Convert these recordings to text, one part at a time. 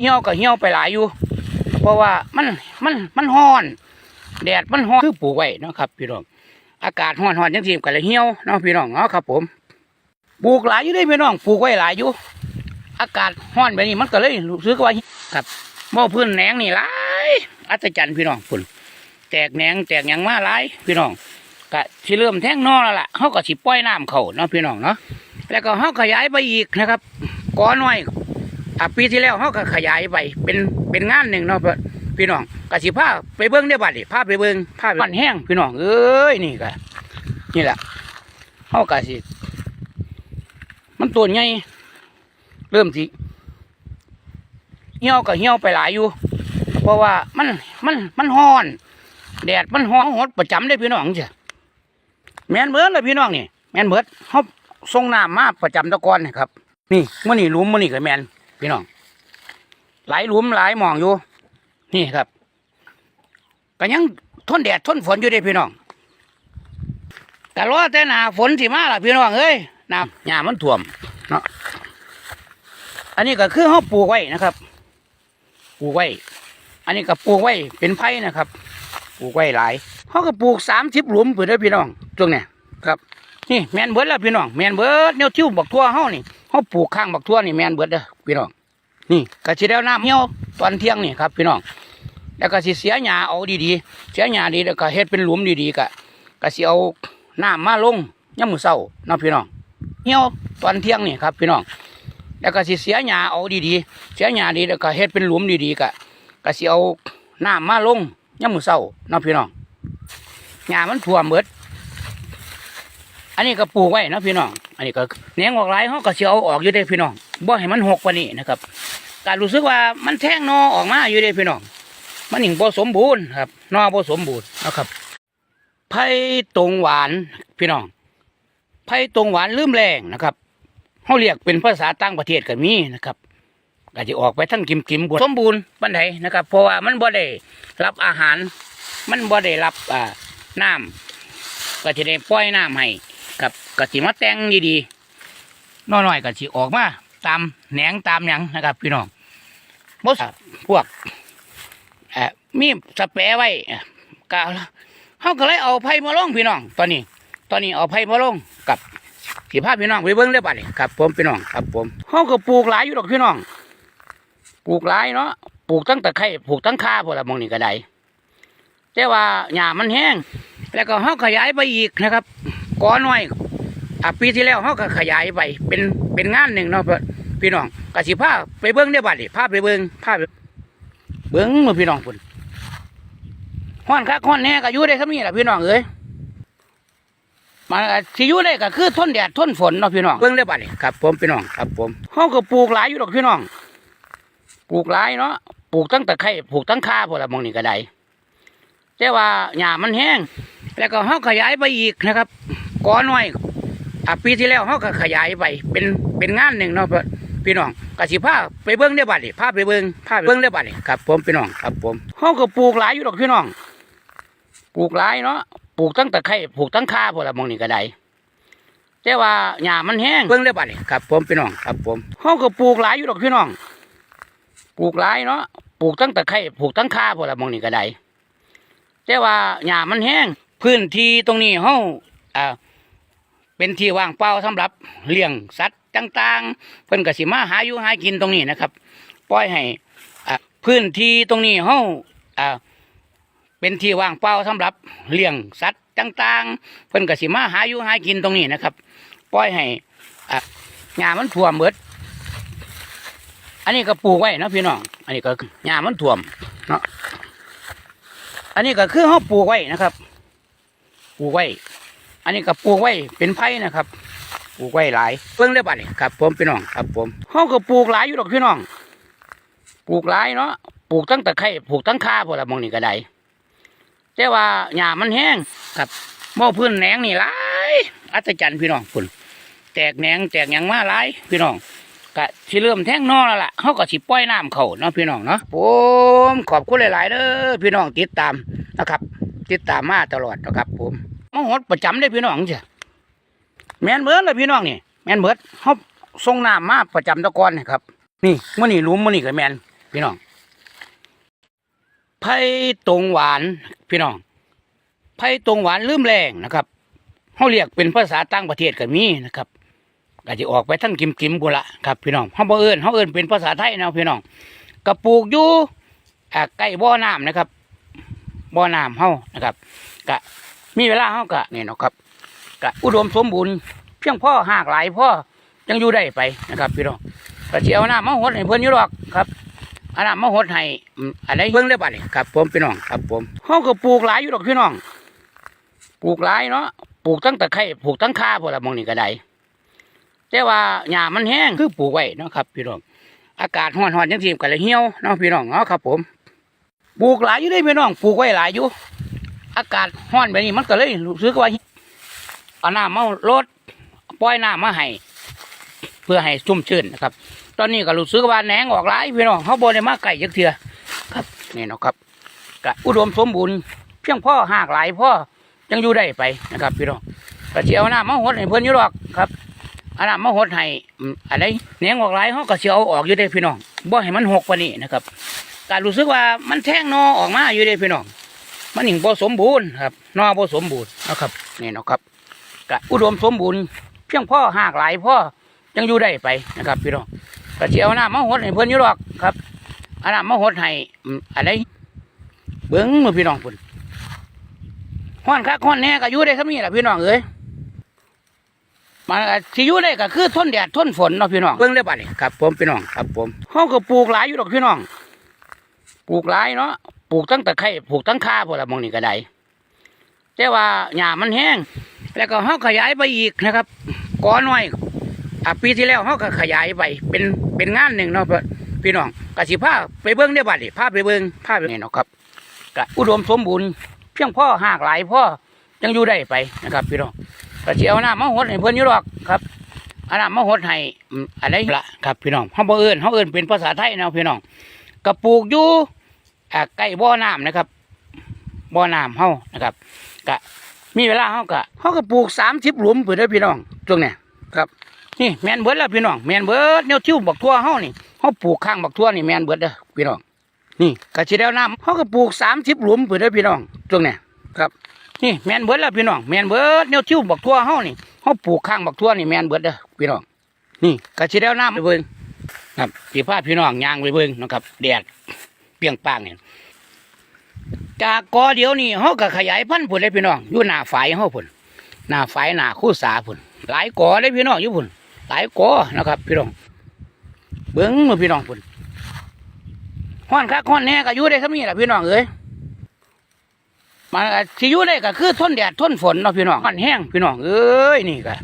เหี่ยวก็เหี่ยวไปหลายอยู่ เพราะว่ามันมันมันร้อน แดดมันร้อนคือปลูกไว้นะครับ พี่น้องอากาศร้อนๆจังซี่ก็เลยเหี่ยวเนาะพี่น้องเนาะครับ ผมปลูกหลายอยู่เด้พี่น้องปลูกไว้หลายอยู่ อากาศร้อนแบบนี้มันก็เลยรู้สึกว่าครับบ่พื้นแหนงนี่หลายอัศจรรย์พี่น้องพุ่นแตกแหนงแตกหยังมาหลายพี่น้องก็สิเริ่มแท่งนอแล้วล่ะเฮาก็สิปล่อยน้ำเขาเนาะพี่น้องเนาะแล้วก็เฮาขยายไปอีกนะครับก้อน้อย อะปีที่แล้วเฮาก็ขยายไปเป็นเป็นงานหนึ่งเนาะพี่น้องก็สิพาไปเบิ่งได้บัดนี้าไปเบิ่งพาปมันแห้งพี่น้องเอ้ยนี่ก็นี่แหละเฮาก็สิมันตัวใหญ่เริ่มสิเหี่ยวก็เหี่ยวไปหลายอยู่ เพราะว่ามันมันมันร้อน แดดมันร้อนหดประจำได้พี่น้องจ้ะแม่นเบิดเลยพี่น้องนี่แม่นเบิดเขาส่งน้ำมาประจำตะกอนนี่ครับ นี่มื่อนี่ลุมมื่อนี่ก็แม่น พี่น้องหลายหลุมหลายหมองอยู่ นี่ครับก็ยังทนแดดทนฝนอยู่ด้พี่น้องแต่รอแต่หนาฝนสิมาล่ะพี่น้องเอ้ยน้ำหญ้ามันท่วมเนาะอันนี้ก็คือเขาปลูกไว้นะครับปลูกไว้ อันนี้ก็ปลูกไว้เป็นไผ่นะครับปลูกไว้หลายเขาก็ปลูกสามสิบหลุมเพื่อพี่น้องตรงเนี้ยครับนี่แมนเบิร์ดแล้วพี่น้องแมนเบิร์ดแนวทิวบักทั่วเฮานี่เขาปลูกข้างบักทั่วนี่แมนเบิร์ดเด้อพี่น้อง นี่ก็สิได้น้ำเหี่ยวตอนเที่ยงนี่ครับพี่น้องแล้วก็สิเสียหญ้าเอาดีๆ เสียหญ้าดีแล้วก็เฮ็ดเป็นหลุมดีๆก็ก็สิเอาน้ำมาลงยามมื้อเช้าเนาะพี่น้องเหี่ยวตอนเที่ยงนี่ครับพี่น้องแล้วก็สิเสียหญ้าเอาดีๆ เสียหญ้าดีแล้วก็เฮ็ดเป็นหลุมดีๆก็ก็สิเอาน้ำมาลงยามมื้อเช้าเนาะพี่น้องหญ้ามันท่วมเบิดอันนี้ก็ปลูกไว้นาะพี่น้อง อันนี้ก็แหนงออกหลายเขาก็สิเอาออกอยู่เด้พี่น้องบ่ให้มันหกกว่านี้นะครับ การรู้สึกว่ามันแท่งนอออกมาอยู่เด้พี่น้อง มันหิงบ่สมบูรณ์ครับนอบ่สมบูรณ์นะครับไผ่ตรงหวานพี่น้องไผ่ตรงหวานลืมแรงนะครับเขาเรียกเป็นภาษาต่างประเทศก็มีนะครับก็จะออกไปทั้งกิมกิมๆบสมบูรณ์ปานใดนะครับ เพราะว่ามันบ่ได้รับอาหาร มันบ่ได้รับอ่าน้ำก็จะได้ปล่อยน้ำให้กับก็สิมาแต่งดีๆน้อยๆก็สิออกมาตามแหนงตามหยังนะครับ พี่น้อง บ่สพวกเอ่อมีสเปรย์ไว้เอ่อกะเขาก็เลยเอาไผ่มาลงพี่น้อง ตอนนี้ ตอนนี้เอาไผ่มาลงกับสีผ้าพี่น้องไปเบิ้งได้บัดนี้ครับ ผมพี่น้องครับผมเขาก็ปลูกหลายอยู่ดอกพี่น้อง ปลูกหลายเนาะปลูกตั้งแต่ไข่ปลูกตั้งข้าพวกละมองนี่ก็ได้แต่ว่าหญ้ามันแห้ง แล้วก็เขาขยายไปอีกนะครับกอน้อยอะปีที่แล้วเขาก็ขยายไปเป็นเป็นงานหนึ่งเนาะ พี่น้องกสิผ้าไปเบิ้งได้บัดนี้ผ้าไปเบิ้งผ้าไปเบิ้งมือพี่น้องพุ่นห้อนคักห้อนแน่ก็อยู่ได้ครับนี่แหละพี่น้องเอ้ยมันสิอยู่ได้ก็คือทนแดดทนฝนเนาะพี่น้องเบิ้งได้บัดนี่ครับ ผมพี่น้องครับผมเขาก็ปลูกหลายอยู่ดอกพี่น้อง ปลูกหลายเนาะปลูกตั้งแต่ไข่ปลูกตั้งข้าพวกละมองนี่ก็ได้แต่ว่าหญ้ามันแห้ง แล้วก็เขาขยายไปอีกนะครับก้อน้อยอะปีที่แล้วเขาก็ขยายไปเป็นเป็นงานหนึ่งเนาะ พี่น้องกสิพาไปเบิ้งได้บัดนี่พาไปเบิ้งพาไปเบิ้งได้บัดนี่ครับผมพี่น้องครับผมเขาก็ปลูกหลายอยู่ดอกพี่น้อง ปลูกหลายเนาะปลูกตั้งแต่ไข่ปลูกตั้งข้าพวกละมองนี่ก็ได้แต่ว่าหญ้ามันแห้งเบิ้งได้บัดนี่ครับผมพี่น้องครับผมเขาก็ปลูกหลายอยู่ดอกพี่น้อง ปลูกหลายเนาะปลูกตั้งแต่ไข่ปลูกตั้งข้าพวกละมองนี่ก็ได้แต่ว่าหญ้ามันแห้งพื้นที่ตรงนี้เขาอ่าเป็นที่ว่างเปล่าสำหรับเลี้ยงสัตว์ ต่างๆ เพิ่นก็สิมาหาอยู่หากินตรงนี้นะครับ ปล่อยให้พื้นที่ตรงนี้เฮาอ่าเป็นที่ว่างเปล่าสำหรับเลี้ยงสัตว์ต่างๆ เพิ่นก็สิมาหาอยู่หากินตรงนี้นะครับ ปล่อยให้หญ้ามันท่วมเบิดอันนี้ก็ปลูกไว้นะพี่น้อง อันนี้ก็หญ้ามันท่วมเนาะ อันนี้ก็คือเฮาปลูกไว้นะครับ ปลูกไว้ อันนี้ก็ปลูกไว้เป็นไผ่นะครับ ปลูกไว้หลายเพิ่งได้บัดนี่ครับ ผมพี่น้องครับ ผมเขาก็ปลูกหลายอยู่ดอกพี่น้อง ปลูกหลายเนาะปลูกตั้งแต่ไข่ปลูกตั้งข้าพวกละมองนี่ก็ได้แต่ว่าหญ้ามันแห้งครับหม้อพื้นแหนงนี่หลายอัศจรรย์พี่น้องคุณแตกแหนงแตกหยังมาหลายพี่น้องก็สิเริ่มแท่งนอแล้วล่ะเขาก็สิปล่อยน้ำเขาเนาะพี่น้องเนาะผมขอบคุณหลาย ๆเด้อพี่น้องติดตามนะครับ ติดตามมาตลอดนะครับ ผมมาหดประจำได้พี่น้องจ้ะ แม่นเบิดเลยพี่น้องนี่แม่นเบิดเขาส่งน้ำมาประจำตะกอนนะครับ นี่มื่อนี่หลุมมื่อนี่ก็แมนพี่น้องไผ่ตรงหวานพี่น้องไผ่ตรงหวานลืมแรงนะครับเขาเรียกเป็นภาษาต่างประเทศก็มีนะครับก็จะออกไปทั้งกิมกิมๆบุละครับพี่น้องเขาบ่เอิญเขาเอิญเป็นภาษาไทยนะพี่น้องกระปลูกอยู่ใกล้บ่อน้ำนะครับบ่อน้ำเฮานะครับก็มีเวลาเฮาก็นี่เนาะครับ ก็อุดมสมบูรณ์เพียงพ่อหากหลายพ่อยังอยู่ได้ไปนะครับ พี่น้องก็สิเอาน้ำมาหดให้เพิ่อนอยู่หรอกครับอาน้ำมาหดให้อะไรเบิ่งได้บัดนี้ครับ ผมพี่น้องครับ ผมเฮาก็ปลูกหลายอยู่ดอกพี่น้อง ปลูกหลายเนาะปลูกตั้งแต่ไคร้ปลูกตั้งคาพวกละมองนี่ก็ได้แต่ว่าหญ้ามันแห้งคือปลูกไว้เนาะครับพี่น้อง อากาศร้อนๆจังซี่ก็เลยเหี่ยวเนาะพี่น้องเนาะครับ ผม ปลูกหลายอยู่เด้พี่น้อง ปลูกไว้หลายอยู่ อากาศร้อนแบบนี้มันก็เลยรู้สึกว่า เอาน้ำมาลดปล่อยน้ำมาให้เพื่อให้ชุ่มชื้นนะครับ ตอนนี้ก็รู้สึกว่าแหนงออกหลายพี่น้องเขาบ่ได้มาไก่จักเทื่อครับนี่เนาะครับก็อุดมสมบูรณ์เพียงพ่อหากหลายพ่อยังอยู่ได้ไปนะครับ พี่น้องก็สิเอาน้ำมาหดให้เพิ่นอยู่หรอกครับอาน้ำมาหดให้อะไรเนียงออกหลายเขาก็สิเอาออกอยู่ได้พี่น้องบ่ให้มันหกกว่านี้นะครับการรู้สึกว่ามันแท่งนอออกมาอยู่ได้พี่น้องมันหญิงบ่สมบูรณ์ครับนอบ่สมบูรณ์นะครับนี่เนาะครับ ก็อุดมสมบูรณ์เพียงพ่อหากหลายพ่อยังอยู่ได้ไปนะครับพี่น้องก็สิเอาน้ำมาหดให้เพิ่อนอยู่หรอกครับอาน้ำมาหดให้อะไรเบิ้งมือพี่น้องพุ่นห้อนคักห้อนแน่ก็อยู่ได้ครับนี่แหละพี่น้องเอ้ยมันก็สิอยู่ได้ก็คือทนแดดทนฝนเนาะพี่น้องเบิ่งได้บัดนี้ครับ ผมพี่น้องครับผมเฮาก็ปลูกหลายอยู่ดอกพี่น้อง ปลูกหลายเนาะปลูกตั้งแต่ไคร้ปลูกตั้งคาพวกละมองนี่ก็ได้ แต่ว่าหญ้ามันแห้ง แล้วก็เฮาขยายไปอีกนะครับก้อน้อยอะปีที่แล้วเฮาก็ขยายไปเป็นเป็นงานหนึ่งเนาะพี่น้องกสิพาไปเบิ่งได้บัดนี้าไปเบิ่งพาไปนี่เนาะครับก็อุดมสมบูรณ์เพียงพ่อหากหลายพ่อยังอยู่ได้ไปนะครับ พี่น้องกสิเอาหน้ำมาหดให้เพิ่อนอยู่หรอกครับอาน้ำมาหดให้อะไรละครับพี่น้องเฮาบ่เอิ้นเฮาเอิ้นเป็นภาษาไทยนะพี่น้องก็ปลูกอยู่ใกล้บ่อน้ำนะครับ บ่อน้ำเฮานะครับก็มีเวลาเฮาก็เฮาก็ปลูก30หลุมเพิ่นเด้พี่น้องช่วงเนี้ยครับนี่แมนเบิร์ดแล้วพี่น้องแมนเบิร์ดแนวทิวบักทั่วเฮานี่เฮาปลูกข้างบักทั่วนี่แมนเบิดเด้อพี่น้องนี่กระชิแล้วน้ำเขาก็ปลูกสามสิบหลุมเพื่อนเด้พี่น้องตรงเนี้ยครับนี่แมนเบิร์ดแล้วพี่น้องแมนเบิร์ดแนวทิวบักทั่วเฮานี่เขาปลูกข้างบักทั่วนี่แมนเบิดเด้อพี่น้องนี่กระชิแล้วน้ำไปเบิ่งครับสีพาพี่น้องยางไปเบิ่งนะครับแดดเปียงปางเนี่ย จากกอเดียวนี่เขาก็ขยายพันธุ์ผุนเลยพี่น้องอยู่หน้าฝายเขาผุนหน้าฝายหน้าคู่สาผุนหลายกอเลยพี่น้องอยู่ผุนหลายกอนะครับ พี่น้องเบิ้งมาพี่น้องผุนห้อนคักห้อนแน่ก็อยู่ได้ครับนี่แหละพี่น้องเอ้ยมันก็สิอยู่ได้ก็คือทนแดดทนฝนเนาะพี่น้องมันแห้งพี่น้องเอ้ยนี่ก็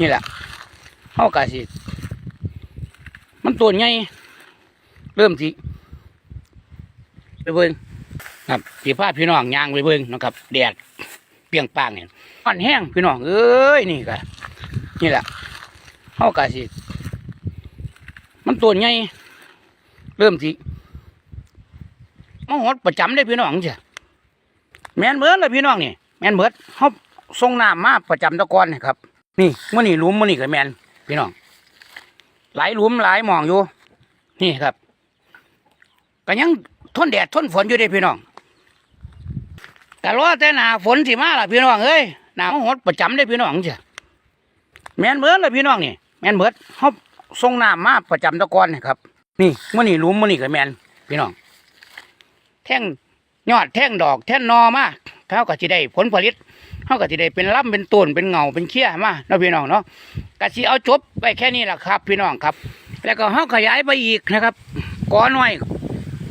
นี่แหละเฮาก็สิมันตัวใหญ่เริ่มสิไปเบิ่ง ครับสิพาพี่น้องย่างไปเบิ่งนะครับแดดเปียงปางเนี่ยมันแห้งพี่น้องเอ้ยนี่ก็นี่แหละเฮาก็สิ มันตัวใหญ่เริ่มสิมาหดประจำได้พี่น้องจ้ะแมนเบิร์ดเลยพี่น้องนี่แมนเบิร์ดเขาส่งน้ำมาประจำตะกอนนี่ครับ นี่มื่อนี่ลุมมื่อนี่ก็แมนพี่น้องหลายลุมหลายหมองอยู่ นี่ครับก็ยังทนแดดทนฝนอยู่เด้พี่น้อง แต่รอแต่หนาฝนสิมาล่ะพี่น้องเอ้ยหนามาหดประจำได้พี่น้องจ้ะแมนเบิร์ดเลยพี่น้องนี่ แมนเบิร์ดเขาส่งน้ำมาประจำตะกอนนี่ครับ นี่เมื่อนี่ลุมมื่อนี่ก็แมนพี่น้อง แท่งยอดแท่งดอกแท่งนอมาเขาก็จะได้ผลผลิตเขาก็จะได้เป็นลำเป็นต้นเป็นเงาเป็นเขี้ยมาเนาะพี่น้องเนาะก็สิเอาจบไปแค่นี้แหละครับ พี่น้องครับ แล้วก็เขาขยายไปอีกนะครับก้อน้อย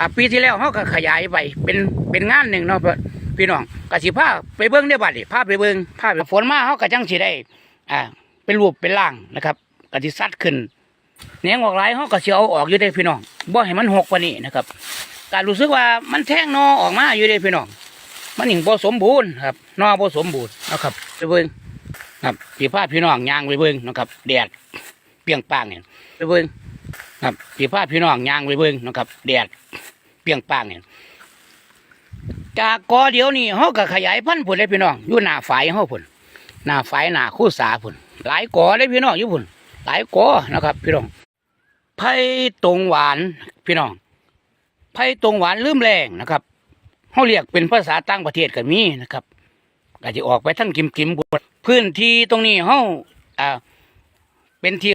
อะปีที่แล้วเขาก็ขยายไปเป็นเป็นงานหนึ่งเนาะ พี่น้องก็สิพาไปเบิ้งได้บัดดิพาไปเบิ้งพาไปฝนมาเขาก็จังสิได้ อ่า เป็นรูปเป็นร่างนะครับก็สิซัดขึ้นแหนงออกหลายเขาก็สิเอาออกอยู่ได้พี่น้องบ่ให้มันหกกว่านี้นะครับการรู้สึกว่ามันแท่งนอออกมาอยู่เด้พี่น้อง มันหญิงบ่สมบูรณ์ครับนอบ่สมบูรณ์นะครับไปเบิ่งครับสีพาพี่น้องยางไปเบิ่งนะครับแดดเปียงปางเนี่ยไปเบิ่งครับสีพาพี่น้องยางไปเบิ่งนะครับแดดเปียงปางเนี่ย จากกอเดียวนี่เฮาก็ขยายพันธุ์พุ่นเลยพี่น้องอยู่หน้าฝายเฮาพุ่นหน้าฝายหน้าคู่สาพุ่นหลายกอเลยพี่น้องอยู่พุ่นหลายกอนะครับ พี่น้องไผ่ตรงหวานพี่น้องไผ่ตรงหวานลืมแรงนะครับเฮาเรียกเป็นภาษาต่างประเทศก็มีนะครับก็จะออกไปทั้งกิมกิมบดพื้นที่ตรงนี้เฮาอ่าเป็นที่